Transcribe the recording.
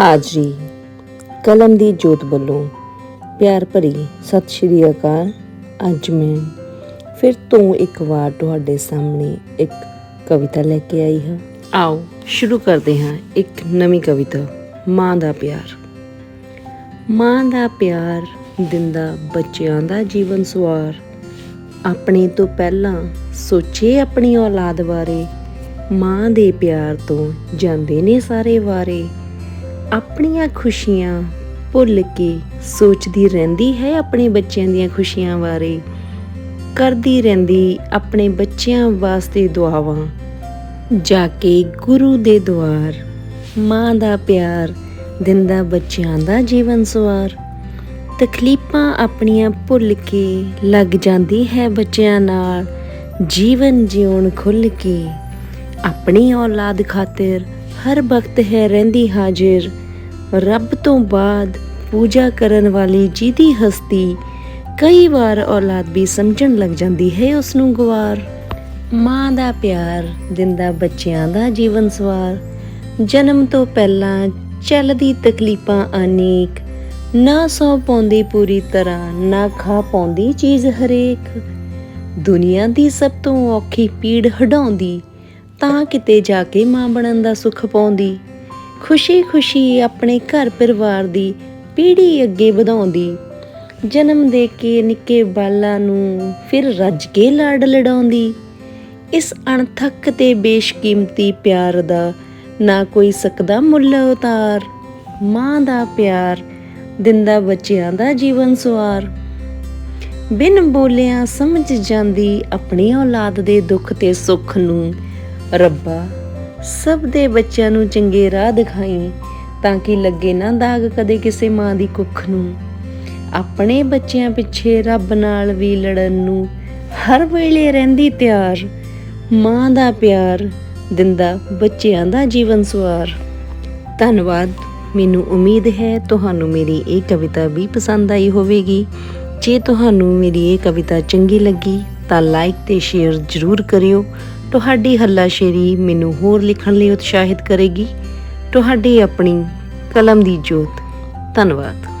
ਹਾਜ਼ਰੀ। ਕਲਮ ਦੀ ਜੋਤ ਵੱਲੋਂ ਪਿਆਰ ਭਰੀ ਸਤਿ ਸ਼੍ਰੀ ਅਕਾਲ। ਅੱਜ ਮੈਂ ਫਿਰ ਤੋਂ ਇੱਕ ਵਾਰ ਤੁਹਾਡੇ ਸਾਹਮਣੇ ਇੱਕ ਕਵਿਤਾ ਲੈ ਕੇ ਆਈ ਹਾਂ। ਆਓ ਸ਼ੁਰੂ ਕਰਦੇ ਹਾਂ ਇੱਕ ਨਵੀਂ ਕਵਿਤਾ, ਮਾਂ ਦਾ ਪਿਆਰ। ਮਾਂ ਦਾ ਪਿਆਰ ਦਿੰਦਾ ਬੱਚਿਆਂ ਦਾ ਜੀਵਨ ਸਵਾਰ। ਆਪਣੇ ਤੋਂ ਪਹਿਲਾਂ ਸੋਚੇ ਆਪਣੀ ਔਲਾਦ ਬਾਰੇ। ਮਾਂ ਦੇ ਪਿਆਰ ਤੋਂ ਜਾਂਦੇ ਨੇ ਸਾਰੇ ਵਾਰੇ। ਆਪਣੀਆਂ ਖੁਸ਼ੀਆਂ ਭੁੱਲ ਕੇ ਸੋਚਦੀ ਰਹਿੰਦੀ ਹੈ ਆਪਣੇ ਬੱਚਿਆਂ ਦੀਆਂ ਖੁਸ਼ੀਆਂ ਬਾਰੇ। ਕਰਦੀ ਰਹਿੰਦੀ ਆਪਣੇ ਬੱਚਿਆਂ ਵਾਸਤੇ ਦੁਆਵਾਂ। ਜਾ ਕੇ ਗੁਰੂ ਦੇ ਦੁਆਰ ਮਾਂ ਦਾ ਪਿਆਰ ਦਿੰਦਾ ਬੱਚਿਆਂ ਦਾ ਜੀਵਨ ਸਵਾਰ। ਤਕਲੀਫਾਂ ਆਪਣੀਆਂ ਭੁੱਲ ਕੇ ਲੱਗ ਜਾਂਦੀ ਹੈ ਬੱਚਿਆਂ ਨਾਲ। ਜੀਵਨ ਜਿਉਣ ਖੁੱਲ ਕੇ ਆਪਣੀ ਔਲਾਦ ਖਾਤਰ ਹਰ ਵਕਤ ਹੈ ਰਹਿੰਦੀ ਹਾਜ਼ਰ। ਰੱਬ ਤੋਂ ਬਾਅਦ ਪੂਜਾ ਕਰਨ ਵਾਲੀ ਜਿਹਦੀ ਹਸਤੀ ਕਈ ਵਾਰ ਔਲਾਦ ਵੀ ਸਮਝਣ ਲੱਗ ਜਾਂਦੀ ਹੈ ਉਸ ਨੂੰ ਗਵਾਰ। ਮਾਂ ਦਾ ਪਿਆਰ ਦਿੰਦਾ ਬੱਚਿਆਂ ਦਾ ਜੀਵਨ ਸਵਾਰ। ਜਨਮ ਤੋਂ ਪਹਿਲਾਂ ਚੱਲਦੀ ਤਕਲੀਫਾਂ ਅਨੇਕ। ਨਾ ਸੌ ਪਾਉਂਦੀ ਪੂਰੀ ਤਰ੍ਹਾਂ, ਨਾ ਖਾ ਪਾਉਂਦੀ ਚੀਜ਼ ਹਰੇਕ। ਦੁਨੀਆ ਦੀ ਸਭ ਤੋਂ ਔਖੀ ਪੀੜ ਹਟਾਉਂਦੀ ਤਾਂ ਕਿਤੇ ਜਾ ਕੇ ਮਾਂ ਬਣਨ ਦਾ ਸੁੱਖ ਪਾਉਂਦੀ। ਖੁਸ਼ੀ-ਖੁਸ਼ੀ ਆਪਣੇ ਘਰ ਪਰਿਵਾਰ ਦੀ ਪੀੜ੍ਹੀ ਅੱਗੇ ਵਧਾਉਂਦੀ। ਜਨਮ ਦੇ ਕੇ ਨਿੱਕੇ ਬਾਲਾਂ ਨੂੰ ਫਿਰ ਰੱਜ ਕੇ ਲਾਡ ਲੜਾਉਂਦੀ। ਇਸ ਅਣਥੱਕ ਤੇ ਬੇਸ਼ਕੀਮਤੀ ਪਿਆਰ ਦਾ ਨਾ ਕੋਈ ਸਕਦਾ ਮੁੱਲ ਉਤਾਰ। ਮਾਂ ਦਾ ਪਿਆਰ ਦਿੰਦਾ ਬੱਚਿਆਂ ਦਾ ਜੀਵਨ ਸਵਾਰ। ਬਿਨ ਬੋਲਿਆਂ ਸਮਝ ਜਾਂਦੀ ਆਪਣੀ ਔਲਾਦ ਦੇ ਦੁੱਖ ਤੇ ਸੁੱਖ ਨੂੰ ਰੱਬਾ, ਸਭ ਦੇ ਬੱਚਿਆਂ ਨੂੰ ਚੰਗੇ ਰਾਹ ਦਿਖਾਈ, ਤਾਂ ਕਿ ਲੱਗੇ ਨਾ ਦਾਗ ਕਦੇ ਕਿਸੇ ਮਾਂ ਦੀ ਕੁੱਖ ਨੂੰ। ਆਪਣੇ ਬੱਚਿਆਂ ਪਿੱਛੇ ਰੱਬ ਨਾਲ ਵੀ ਲੜਨ ਨੂੰ ਹਰ ਵੇਲੇ ਰਹਿੰਦੀ ਤਿਆਰ। ਮਾਂ ਦਾ ਪਿਆਰ ਦਿੰਦਾ ਬੱਚਿਆਂ ਦਾ ਜੀਵਨ ਸਵਾਰ। ਧੰਨਵਾਦ, ਮੈਨੂੰ ਉਮੀਦ ਹੈ ਤੁਹਾਨੂੰ ਮੇਰੀ ਇਹ ਕਵਿਤਾ ਵੀ ਪਸੰਦ ਆਈ ਹੋਵੇਗੀ। ਜੇ ਤੁਹਾਨੂੰ ਮੇਰੀ ਇਹ ਕਵਿਤਾ ਚੰਗੀ ਲੱਗੀ, ਤਾਂ ਲਾਈਕ ਤੇ ਸ਼ੇਅਰ ਜ਼ਰੂਰ ਕਰਿਓ। ਤੁਹਾਡੀ ਹੱਲਾਸ਼ੇਰੀ ਮੈਨੂੰ ਹੋਰ ਲਿਖਣ ਲਈ ਉਤਸ਼ਾਹਿਤ ਕਰੇਗੀ। ਤੁਹਾਡੀ ਆਪਣੀ ਕਲਮ ਦੀ ਜੋਤ। ਧੰਨਵਾਦ।